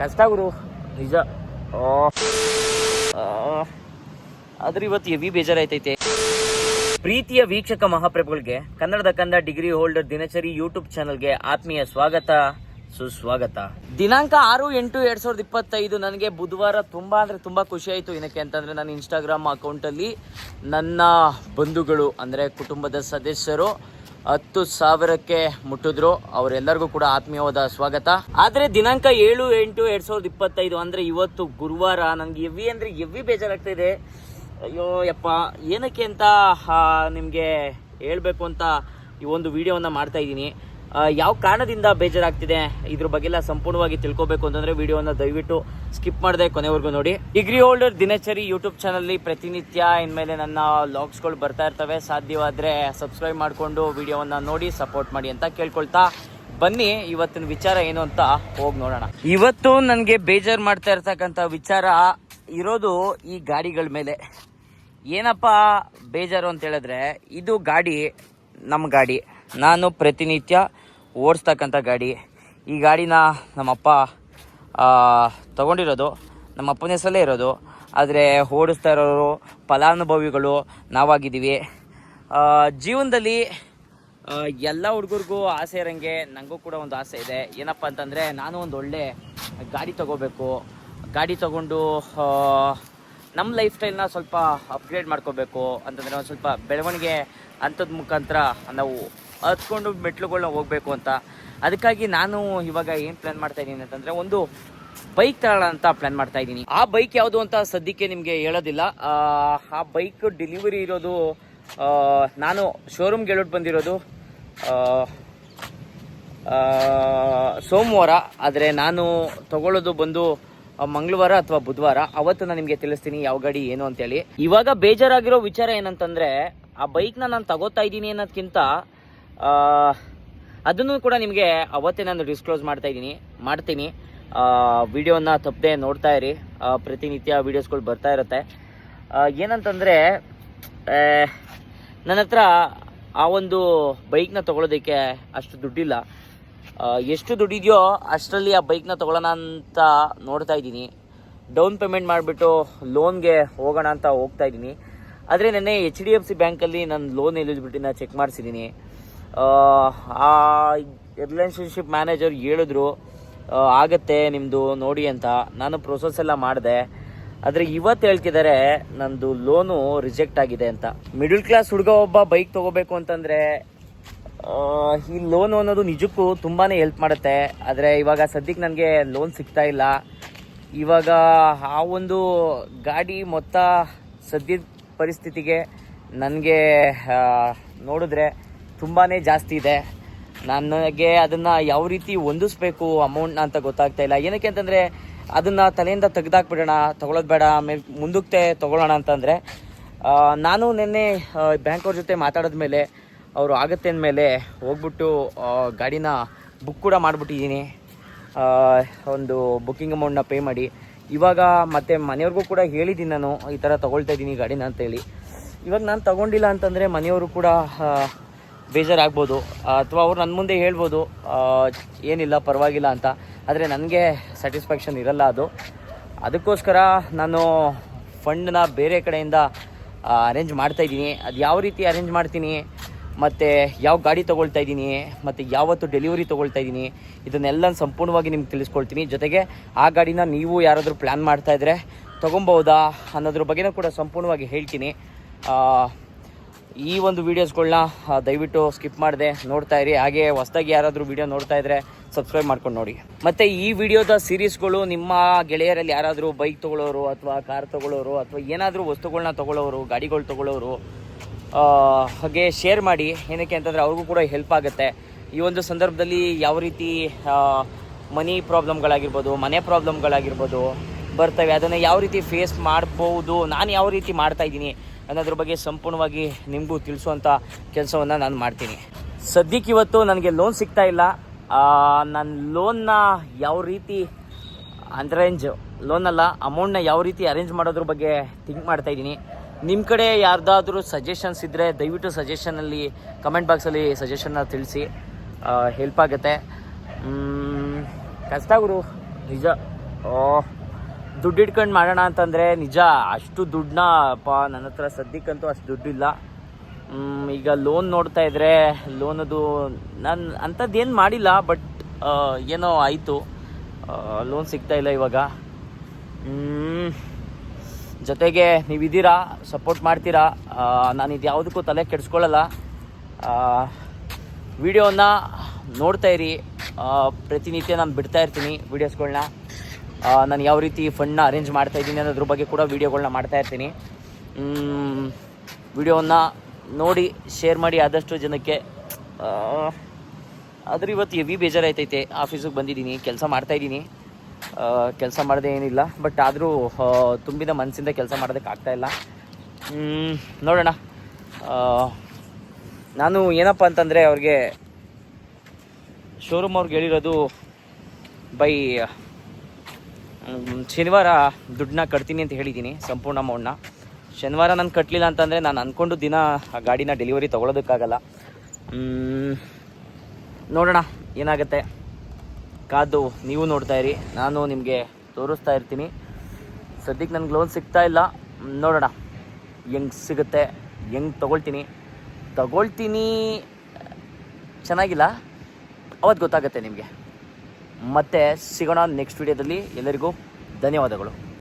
ಕಷ್ಟ ಗುರು. ನಿಜ. ಆದ್ರೆ ಇವತ್ತು ಎವಿ ಬೇಜಾರಾಯ್ತೈತೆ. ಪ್ರೀತಿಯ ವೀಕ್ಷಕ ಮಹಾಪ್ರಭುಗಳಿಗೆ, ಕನ್ನಡದ ಕಂದ ಡಿಗ್ರಿ ಹೋಲ್ಡರ್ ದಿನಚರಿ ಯೂಟ್ಯೂಬ್ ಚಾನಲ್ಗೆ ಆತ್ಮೀಯ ಸ್ವಾಗತ. ಸುಸ್ವಾಗತ. ದಿನಾಂಕ ಆರು ಎಂಟು ಎರಡ್ ಸಾವಿರದ ಇಪ್ಪತ್ತೈದು ನನಗೆ ಬುಧವಾರ ತುಂಬಾ ಅಂದ್ರೆ ತುಂಬಾ ಖುಷಿ ಆಯಿತು. ಏನಕ್ಕೆ ಅಂತಂದ್ರೆ ನನ್ನ ಇನ್ಸ್ಟಾಗ್ರಾಮ್ ಅಕೌಂಟಲ್ಲಿ ನನ್ನ ಬಂಧುಗಳು ಅಂದರೆ ಕುಟುಂಬದ ಸದಸ್ಯರು ಹತ್ತು ಸಾವಿರಕ್ಕೆ ಮುಟ್ಟಿದ್ರು. ಅವರೆಲ್ಲರಿಗೂ ಕೂಡ ಆತ್ಮೀಯವಾದ ಸ್ವಾಗತ. ಆದ್ರೆ ದಿನಾಂಕ ಏಳು ಎಂಟು ಎರಡ್ ಸಾವಿರದ ಇಪ್ಪತ್ತೈದು ಅಂದ್ರೆ ಇವತ್ತು ಗುರುವಾರ. ನನಗೆ ಎವಿ ಅಂದ್ರೆ ಎವಿ ಬೇಜಾರಾಗ್ತಿದೆ. ಅಯ್ಯೋ, ಯಪ್ಪ, ಏನಕ್ಕೆ ಅಂತ ನಿಮಗೆ ನಿಮ್ಗೆ ಹೇಳ್ಬೇಕು ಅಂತ ಈ ಒಂದು ವಿಡಿಯೋವನ್ನ ಮಾಡ್ತಾ ಇದ್ದೀನಿ. ಯಾವ ಕಾರಣದಿಂದ ಬೇಜಾರಾಗ್ತಿದೆ? ಇದ್ರ ಬಗ್ಗೆ ಎಲ್ಲ ಸಂಪೂರ್ಣವಾಗಿ ತಿಳ್ಕೊಬೇಕು ಅಂತಂದ್ರೆ ವಿಡಿಯೋನ ದಯವಿಟ್ಟು ಸ್ಕಿಪ್ ಮಾಡದೆ ಕೊನೆವರೆಗೂ ನೋಡಿ. ಡಿಗ್ರಿ ಹೋಲ್ಡರ್ ದಿನಚರಿ ಯೂಟ್ಯೂಬ್ ಚಾನಲ್ಲಿ ಪ್ರತಿನಿತ್ಯ ಇನ್ಮೇಲೆ ನನ್ನ ಲಾಗ್ಸ್ಗಳು ಬರ್ತಾ ಇರ್ತವೆ. ಸಾಧ್ಯವಾದ್ರೆ ಸಬ್ಸ್ಕ್ರೈಬ್ ಮಾಡಿಕೊಂಡು ವಿಡಿಯೋವನ್ನ ನೋಡಿ ಸಪೋರ್ಟ್ ಮಾಡಿ ಅಂತ ಕೇಳ್ಕೊಳ್ತಾ ಬನ್ನಿ. ಇವತ್ತಿನ ವಿಚಾರ ಏನು ಅಂತ ಹೋಗಿ ನೋಡೋಣ. ಇವತ್ತು ನನಗೆ ಬೇಜಾರು ಮಾಡ್ತಾ ಇರ್ತಕ್ಕಂಥ ವಿಚಾರ ಇರೋದು ಈ ಗಾಡಿಗಳ ಮೇಲೆ. ಏನಪ್ಪ ಬೇಜಾರು ಅಂತ ಹೇಳಿದ್ರೆ ಇದು ಗಾಡಿ ನಮ್ಮ ಗಾಡಿ. ನಾನು ಪ್ರತಿನಿತ್ಯ ಓಡಿಸ್ತಕ್ಕಂಥ ಗಾಡಿ. ಈ ಗಾಡಿನ ನಮ್ಮಪ್ಪ ತಗೊಂಡಿರೋದು. ನಮ್ಮ ಅಪ್ಪನ ಇರೋದು. ಆದರೆ ಓಡಿಸ್ತಾ ಇರೋರು, ಫಲಾನುಭವಿಗಳು, ನಾವಾಗಿದ್ದೀವಿ. ಜೀವನದಲ್ಲಿ ಎಲ್ಲ ಹುಡುಗರಿಗೂ ಆಸೆ ಇರೋಂಗೆ ನನಗೂ ಕೂಡ ಒಂದು ಆಸೆ ಇದೆ. ಏನಪ್ಪ ಅಂತಂದರೆ, ನಾನು ಒಂದು ಒಳ್ಳೆ ಗಾಡಿ ತಗೋಬೇಕು. ಗಾಡಿ ತೊಗೊಂಡು ನಮ್ಮ ಲೈಫ್ ಸ್ಟೈಲ್ನ ಸ್ವಲ್ಪ ಅಪ್ಗ್ರೇಡ್ ಮಾಡ್ಕೋಬೇಕು ಅಂತಂದರೆ ಒಂದು ಸ್ವಲ್ಪ ಬೆಳವಣಿಗೆ ಅಂಥದ್ ಮುಖಾಂತರ ನಾವು ಹತ್ಕೊಂಡು ಮೆಟ್ಲುಗಳನ್ನ ಹೋಗಬೇಕು ಅಂತ. ಅದಕ್ಕಾಗಿ ನಾನು ಇವಾಗ ಏನು ಪ್ಲ್ಯಾನ್ ಮಾಡ್ತಾ ಇದ್ದೀನಿ ಅಂತಂದರೆ ಒಂದು ಬೈಕ್ ತಗೊಳ್ಳೋಣ ಅಂತ ಪ್ಲ್ಯಾನ್ ಮಾಡ್ತಾ ಇದ್ದೀನಿ. ಆ ಬೈಕ್ ಯಾವುದು ಅಂತ ಸದ್ಯಕ್ಕೆ ನಿಮಗೆ ಹೇಳೋದಿಲ್ಲ. ಆ, ಬೈಕ್ ಡೆಲಿವರಿ ಇರೋದು ನಾನು ಶೋರೂಮ್ಗೆ ಹೇಳೋದು ಬಂದಿರೋದು ಸೋಮವಾರ. ಆದರೆ ನಾನು ತಗೊಳ್ಳೋದು ಬಂದು ಮಂಗಳವಾರ ಅಥವಾ ಬುಧವಾರ ಅವತ್ತು ನಾನು ನಿಮಗೆ ತಿಳಿಸ್ತೀನಿ ಯಾವ ಗಾಡಿ ಏನು ಅಂತೇಳಿ. ಇವಾಗ ಬೇಜಾರಾಗಿರೋ ವಿಚಾರ ಏನಂತಂದ್ರೆ, ಆ ಬೈಕ್ನ ನಾನು ತಗೋತಾ ಇದ್ದೀನಿ ಅನ್ನೋದಕ್ಕಿಂತ ಅದನ್ನು ಕೂಡ ನಿಮಗೆ ಅವತ್ತೇ ನಾನು ಡಿಸ್ಕ್ಲೋಸ್ ಮಾಡ್ತಾ ಇದ್ದೀನಿ, ಮಾಡ್ತೀನಿ. ವಿಡಿಯೋನ ತಪ್ಪದೆ ನೋಡ್ತಾ ಇರಿ. ಪ್ರತಿನಿತ್ಯ ವಿಡಿಯೋಸ್ಗಳು ಬರ್ತಾ ಇರುತ್ತೆ. ಏನಂತಂದರೆ ನನ್ನ ಹತ್ರ ಆ ಒಂದು ಬೈಕ್ನ ತಗೊಳ್ಳೋದಕ್ಕೆ ಅಷ್ಟು ದುಡ್ಡಿಲ್ಲ. ಎಷ್ಟು ದುಡ್ಡಿದೆಯೋ ಅಷ್ಟರಲ್ಲಿ ಆ ಬೈಕ್ನ ತಗೊಳ್ಳೋಣ ಅಂತ ನೋಡ್ತಾ ಇದ್ದೀನಿ. ಡೌನ್ ಪೇಮೆಂಟ್ ಮಾಡಿಬಿಟ್ಟು ಲೋನ್ಗೆ ಹೋಗೋಣ ಅಂತ ಹೋಗ್ತಾ ಇದ್ದೀನಿ. ಆದರೆ ನೆನ್ನೆ ಎಚ್ ಡಿ ಎಫ್ ಸಿ ಬ್ಯಾಂಕಲ್ಲಿ ನಾನು ಲೋನ್ ಎಲಿಜಿಬಿಲಿಟಿನ ಚೆಕ್ ಮಾಡಿಸಿದ್ದೀನಿ. ಆ ರಿಲೇಷನ್ಶಿಪ್ ಮ್ಯಾನೇಜರ್ ಹೇಳಿದ್ರು ಆಗತ್ತೆ ನಿಮ್ಮದು ನೋಡಿ ಅಂತ. ನಾನು ಪ್ರೊಸೆಸ್ ಎಲ್ಲ ಮಾಡಿದೆ. ಆದರೆ ಇವತ್ತು ಹೇಳ್ತಿದ್ದಾರೆ ನಂದು ಲೋನು ರಿಜೆಕ್ಟ್ ಆಗಿದೆ ಅಂತ. ಮಿಡಲ್ ಕ್ಲಾಸ್ ಹುಡುಗ ಒಬ್ಬ ಬೈಕ್ ತಗೋಬೇಕು ಅಂತಂದರೆ ಈ ಲೋನ್ ಅನ್ನೋದು ನಿಜಕ್ಕೂ ತುಂಬಾ ಹೆಲ್ಪ್ ಮಾಡುತ್ತೆ. ಆದರೆ ಇವಾಗ ಸದ್ಯಕ್ಕೆ ನನಗೆ ಲೋನ್ ಸಿಗ್ತಾ ಇಲ್ಲ. ಇವಾಗ ಆ ಒಂದು ಗಾಡಿ ಮೊತ್ತ ಸದ್ಯದ ಪರಿಸ್ಥಿತಿಗೆ ನನಗೆ ನೋಡಿದ್ರೆ ತುಂಬಾ ಜಾಸ್ತಿ ಇದೆ. ನನಗೆ ಅದನ್ನು ಯಾವ ರೀತಿ ಹೊಂದಿಸ್ಬೇಕು ಅಮೌಂಟ್ನ ಅಂತ ಗೊತ್ತಾಗ್ತಾ ಇಲ್ಲ. ಏನಕ್ಕೆ ಅಂತಂದರೆ ಅದನ್ನು ತಲೆಯಿಂದ ತೆಗೆದಾಕ್ಬಿಡೋಣ, ತೊಗೊಳೋದು ಬೇಡ, ಆಮೇಲೆ ಮುಂದಕ್ಕೆ ತೊಗೊಳ್ಳೋಣ ಅಂತಂದರೆ ನಾನು ನಿನ್ನೆ ಬ್ಯಾಂಕ್ ಅವ್ರ ಜೊತೆ ಮಾತಾಡಿದ್ಮೇಲೆ ಅವರು ಆಗತ್ತೆ ಅಂದಮೇಲೆ ಹೋಗ್ಬಿಟ್ಟು ಗಾಡಿನ ಬುಕ್ ಕೂಡ ಮಾಡಿಬಿಟ್ಟಿದ್ದೀನಿ. ಒಂದು ಬುಕ್ಕಿಂಗ್ ಅಮೌಂಟ್ನ ಪೇ ಮಾಡಿ. ಇವಾಗ ಮತ್ತೆ ಮನೆಯವ್ರಿಗೂ ಕೂಡ ಹೇಳಿದ್ದೀನಿ ನಾನು, ಈ ಥರ ತೊಗೊಳ್ತಾ ಇದ್ದೀನಿ ಗಾಡಿನ ಅಂತೇಳಿ ಇವಾಗ ನಾನು ತಗೊಂಡಿಲ್ಲ ಅಂತಂದರೆ ಮನೆಯವರು ಕೂಡ ಬೇಜಾರಾಗ್ಬೋದು. ಅಥವಾ ಅವ್ರು ನನ್ನ ಮುಂದೆ ಹೇಳ್ಬೋದು ಏನಿಲ್ಲ, ಪರವಾಗಿಲ್ಲ ಅಂತ. ಆದರೆ ನನಗೆ ಸ್ಯಾಟಿಸ್ಫ್ಯಾಕ್ಷನ್ ಇರಲ್ಲ ಅದು. ಅದಕ್ಕೋಸ್ಕರ ನಾನು ಫಂಡನ್ನ ಬೇರೆ ಕಡೆಯಿಂದ ಅರೇಂಜ್ ಮಾಡ್ತಾ ಇದ್ದೀನಿ. ಅದು ಯಾವ ರೀತಿ ಅರೇಂಜ್ ಮಾಡ್ತೀನಿ? ಮತ್ತು ಯಾವ ಗಾಡಿ ತೊಗೊಳ್ತಾ ಇದ್ದೀನಿ, ಮತ್ತು ಯಾವತ್ತು ಡೆಲಿವರಿ ತೊಗೊಳ್ತಾ ಇದ್ದೀನಿ, ಇದನ್ನೆಲ್ಲ ಸಂಪೂರ್ಣವಾಗಿ ನಿಮ್ಗೆ ತಿಳಿಸ್ಕೊಳ್ತೀನಿ. ಜೊತೆಗೆ ಆ ಗಾಡಿನ ನೀವು ಯಾರಾದರೂ ಪ್ಲ್ಯಾನ್ ಮಾಡ್ತಾ ಇದ್ರೆ ತೊಗೊಬೋದಾ ಅನ್ನೋದ್ರ ಬಗ್ಗೆನೂ ಕೂಡ ಸಂಪೂರ್ಣವಾಗಿ ಹೇಳ್ತೀನಿ. ಈ ಒಂದು ವೀಡಿಯೋಸ್ಗಳನ್ನ ದಯವಿಟ್ಟು ಸ್ಕಿಪ್ ಮಾಡಿದೆ ನೋಡ್ತಾ ಇರಿ. ಹಾಗೆ ಹೊಸದಾಗಿ ಯಾರಾದರೂ ವೀಡಿಯೋ ನೋಡ್ತಾ ಇದ್ರೆ ಸಬ್ಸ್ಕ್ರೈಬ್ ಮಾಡ್ಕೊಂಡು ನೋಡಿ. ಮತ್ತು ಈ ವಿಡಿಯೋದ ಸೀರೀಸ್ಗಳು ನಿಮ್ಮ ಗೆಳೆಯರಲ್ಲಿ ಯಾರಾದರೂ ಬೈಕ್ ತೊಗೊಳ್ಳೋರು ಅಥವಾ ಕಾರ್ ತೊಗೊಳ್ಳೋರು ಅಥವಾ ಏನಾದರೂ ವಸ್ತುಗಳನ್ನ ತೊಗೊಳ್ಳೋರು, ಗಾಡಿಗಳು ತೊಗೊಳ್ಳೋರು ಹಾಗೆ ಶೇರ್ ಮಾಡಿ, ಏನಕ್ಕೆ ಅಂತಂದರೆ ಅವ್ರಿಗೂ ಕೂಡ ಹೆಲ್ಪ್ ಆಗುತ್ತೆ. ಈ ಒಂದು ಸಂದರ್ಭದಲ್ಲಿ ಯಾವ ರೀತಿ ಮನಿ ಪ್ರಾಬ್ಲಮ್ಗಳಾಗಿರ್ಬೋದು ಮನೆ ಪ್ರಾಬ್ಲಮ್ಗಳಾಗಿರ್ಬೋದು ಬರ್ತವೆ, ಅದನ್ನು ಯಾವ ರೀತಿ ಫೇಸ್ ಮಾಡ್ಬೋದು, ನಾನು ಯಾವ ರೀತಿ ಮಾಡ್ತಾ ಇದ್ದೀನಿ ಅನ್ನೋದ್ರ ಬಗ್ಗೆ ಸಂಪೂರ್ಣವಾಗಿ ನಿಮಗೂ ತಿಳಿಸುವಂಥ ಕೆಲಸವನ್ನು ನಾನು ಮಾಡ್ತೀನಿ. ಸದ್ಯಕ್ಕೆ ಇವತ್ತು ನನಗೆ ಲೋನ್ ಸಿಗ್ತಾ ಇಲ್ಲ. ನಾನು ಲೋನ್ನ ಯಾವ ರೀತಿ ಅರೇಂಜ್ ಲೋನಲ್ಲ ಅಮೌಂಟ್ನ ಯಾವ ರೀತಿ ಅರೇಂಜ್ ಮಾಡೋದ್ರ ಬಗ್ಗೆ ಥಿಂಕ್ ಮಾಡ್ತಾ ಇದ್ದೀನಿ. ನಿಮ್ಮ ಕಡೆ ಯಾರ್ದಾದ್ರೂ ಸಜೆಷನ್ಸ್ ಇದ್ದರೆ ದಯವಿಟ್ಟು ಸಜೆಷನಲ್ಲಿ ಕಮೆಂಟ್ ಬಾಕ್ಸಲ್ಲಿ ಸಜೆಷನ್ನ ತಿಳಿಸಿ ಹೆಲ್ಪ್ ಆಗುತ್ತೆ. ಕಷ್ಟ ಗುರು, ನಿಜ. ದುಡ್ಡು ಇಟ್ಕೊಂಡು ಮಾಡೋಣ ಅಂತಂದರೆ ನಿಜ, ಅಷ್ಟು ದುಡ್ಡನ್ನ ಅಪ್ಪ, ನನ್ನ ಹತ್ರ ಸದ್ಯಕ್ಕಂತೂ ಅಷ್ಟು ದುಡ್ಡಿಲ್ಲ ಈಗ ಲೋನ್ ನೋಡ್ತಾ ಇದ್ರೆ ಲೋನದು ನಾನು ಅಂಥದ್ದೇನು ಮಾಡಿಲ್ಲ ಬಟ್ ಏನೋ ಆಯಿತು. ಲೋನ್ ಸಿಗ್ತಾ ಇಲ್ಲ ಇವಾಗ. ಜೊತೆಗೆ ನೀವಿದ್ದೀರಾ ಸಪೋರ್ಟ್ ಮಾಡ್ತೀರಾ ನಾನು ಇದು ಯಾವುದಕ್ಕೂ ತಲೆ ಕೆಡಿಸ್ಕೊಳ್ಳಲ್ಲ. ವಿಡಿಯೋನ ನೋಡ್ತಾ ಇರಿ. ಪ್ರತಿನಿತ್ಯ ನಾನು ಬಿಡ್ತಾ ಇರ್ತೀನಿ ವೀಡಿಯೋಸ್ಗಳನ್ನ ನಾನು ಯಾವ ರೀತಿ ಫಂಡ್ನ ಅರೇಂಜ್ ಮಾಡ್ತಾ ಇದ್ದೀನಿ ಅನ್ನೋದ್ರ ಬಗ್ಗೆ ಕೂಡ ವೀಡಿಯೋಗಳನ್ನ ಮಾಡ್ತಾ ಇರ್ತೀನಿ. ವಿಡಿಯೋನ ನೋಡಿ ಶೇರ್ ಮಾಡಿ ಆದಷ್ಟು ಜನಕ್ಕೆ ಆದ್ರೆ ಇವತ್ತು ಹೆವಿ ಬೇಜಾರಾಯ್ತೈತೆ. ಆಫೀಸಿಗೆ ಬಂದಿದ್ದೀನಿ, ಕೆಲಸ ಮಾಡ್ತಾಯಿದ್ದೀನಿ ಕೆಲಸ ಮಾಡದೆ ಏನಿಲ್ಲ. ಬಟ್ ಆದರೂ ತುಂಬಿದ ಮನಸ್ಸಿಂದ ಕೆಲಸ ಮಾಡೋದಕ್ಕೆ ಆಗ್ತಾ ಇಲ್ಲ. ಮ್, ನೋಡೋಣ. ನಾನು ಏನಪ್ಪ ಅಂತಂದರೆ ಅವ್ರಿಗೆ ಶೋರೂಮ್ ಅವ್ರಿಗೆ ಹೇಳಿರೋದು ಬೈ ಶನಿವಾರ ದುಡ್ಡನ್ನ ಕಟ್ತೀನಿ ಅಂತ ಹೇಳಿದ್ದೀನಿ ಸಂಪೂರ್ಣ ಅಮೌಂಟ್ನ ಶನಿವಾರ ನಾನು ಕಟ್ಟಲಿಲ್ಲ ಅಂತಂದರೆ ನಾನು ಅಂದ್ಕೊಂಡು ದಿನ ಆ ಗಾಡಿನ ಡೆಲಿವರಿ ತೊಗೊಳೋದಕ್ಕಾಗಲ್ಲ. ನೋಡೋಣ ಏನಾಗುತ್ತೆ. ಕಾದು, ನೀವು ನೋಡ್ತಾ ಇರಿ. ನಾನು ನಿಮಗೆ ತೋರಿಸ್ತಾ ಇರ್ತೀನಿ. ಸದ್ಯಕ್ಕೆ ನನಗೆ ಲೋನ್ ಸಿಗ್ತಾ ಇಲ್ಲ. ನೋಡೋಣ. ಹೆಂಗೆ ಸಿಗುತ್ತೆ, ಹೆಂಗೆ ತೊಗೊಳ್ತೀನಿ. ತಗೊಳ್ತೀನಿ, ಚೆನ್ನಾಗಿಲ್ಲ. ಅವತ್ತು ಗೊತ್ತಾಗುತ್ತೆ ನಿಮಗೆ. ಮತ್ತೆ ಸಿಗೋಣ ನೆಕ್ಸ್ಟ್ ವಿಡಿಯೋದಲ್ಲಿ ಎಲ್ಲರಿಗೂ ಧನ್ಯವಾದಗಳು.